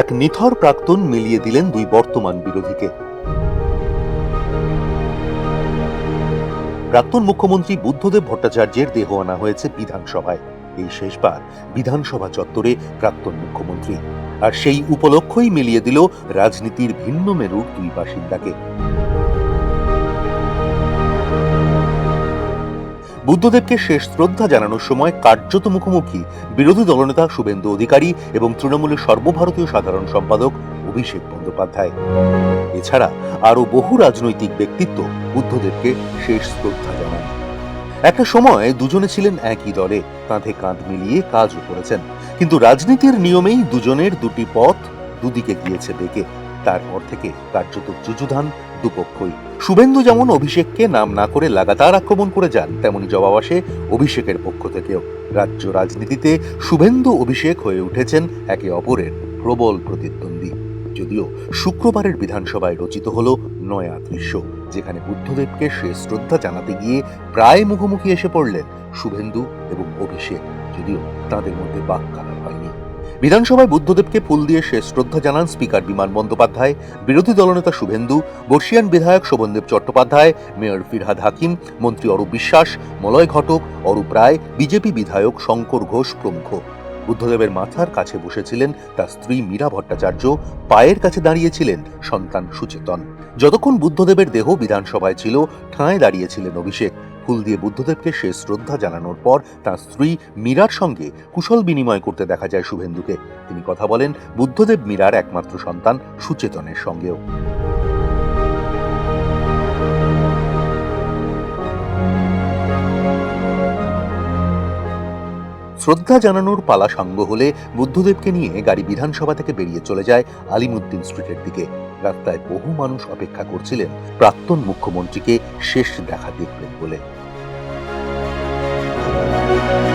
এক নিথর প্রাক্তন মিলিয়ে দিলেন দুই বর্তমান বিরোধীকে। প্রাক্তন মুখ্যমন্ত্রী বুদ্ধদেব ভট্টাচার্যের দেহ আনা হয়েছে বিধানসভায়। এই শেষবার বিধানসভা চত্বরে প্রাক্তন মুখ্যমন্ত্রী। আর সেই উপলক্ষই মিলিয়ে দিল রাজনীতির ভিন্ন মেরুর দুই বাসিন্দাকে। বুদ্ধদেবকে শেষ শ্রদ্ধা জানানোর সময় কার্যত মুখোমুখি বিরোধী দলনেতা শুভেন্দু অধিকারী এবং তৃণমূলের সর্বভারতীয় সাধারণ সম্পাদক অভিষেক বন্দ্যোপাধ্যায়। এছাড়া আরও বহু রাজনৈতিক ব্যক্তিত্ব বুদ্ধদেবকে শেষ শ্রদ্ধা জানান। একটা সময় দুজনে ছিলেন একই দলে, কাঁধে কাঁধ মিলিয়ে কাজও করেছেন। কিন্তু রাজনীতির নিয়মেই দুজনের দুটি পথ দুদিকে গিয়েছে বেঁকে তারপর থেকে কার্যত যুযুধান দুপক্ষই। শুভেন্দু যেমন অভিষেককে নাম না করে লাগাতার আক্রমণ করে যান, তেমনি জবাব আসে অভিষেকের পক্ষ থেকেও। রাজ্য রাজনীতিতে শুভেন্দু অভিষেক হয়ে উঠেছেন একে অপরের প্রবল প্রতিদ্বন্দ্বী। যদিও শুক্রবারের বিধানসভায় রচিত হল নয়া দৃশ্য, যেখানে বুদ্ধদেবকে শেষ শ্রদ্ধা জানাতে গিয়ে প্রায় মুখোমুখি এসে পড়লেন শুভেন্দু এবং অভিষেক, যদিও তাদের মধ্যে বাক্যালাপ বিধানসভায় বুদ্ধদেবকে ফুল দিয়ে শেষ শ্রদ্ধা জানান স্পিকার বিমান বন্দ্যোপাধ্যায়, বিরোধী দলনেতা শুভেন্দু, বর্ষিয়ান বিধায়ক শোভনদেব চট্টোপাধ্যায়, মেয়র ফিরহাদ হাকিম, মন্ত্রী অরূপ বিশ্বাস, মলয় ঘটক, অরূপ রায়, বিজেপি বিধায়ক শঙ্কর ঘোষ প্রমুখ। বুদ্ধদেবের মাথার কাছে বসেছিলেন তার স্ত্রী মীরা ভট্টাচার্য, পায়ের কাছে দাঁড়িয়েছিলেন সন্তান সুচেতন। যতক্ষণ বুদ্ধদেবের দেহ বিধানসভায় ছিল ঠাঁয় দাঁড়িয়েছিলেন অভিষেক। ফুল দিয়ে বুদ্ধদেবকে শেষ শ্রদ্ধা জানানোর পর তার স্ত্রী মীরার সঙ্গে কুশল বিনিময় করতে দেখা যায় শুভেন্দুকে। তিনি কথা বলেন, বুদ্ধদেব মীরার একমাত্র সন্তান সুচেতনের সঙ্গেও। শ্রদ্ধা জানানোর পালা সাঙ্গ হলে বুদ্ধদেবকে নিয়ে গাড়ি বিধানসভা থেকে বেরিয়ে চলে যায় আলিমুদ্দিন স্ট্রিটের দিকে। রাস্তায় বহু মানুষ অপেক্ষা করছিলেন। প্রাক্তন মুখ্যমন্ত্রীকে শেষ দেখা দেখবেন বলে। Thank you.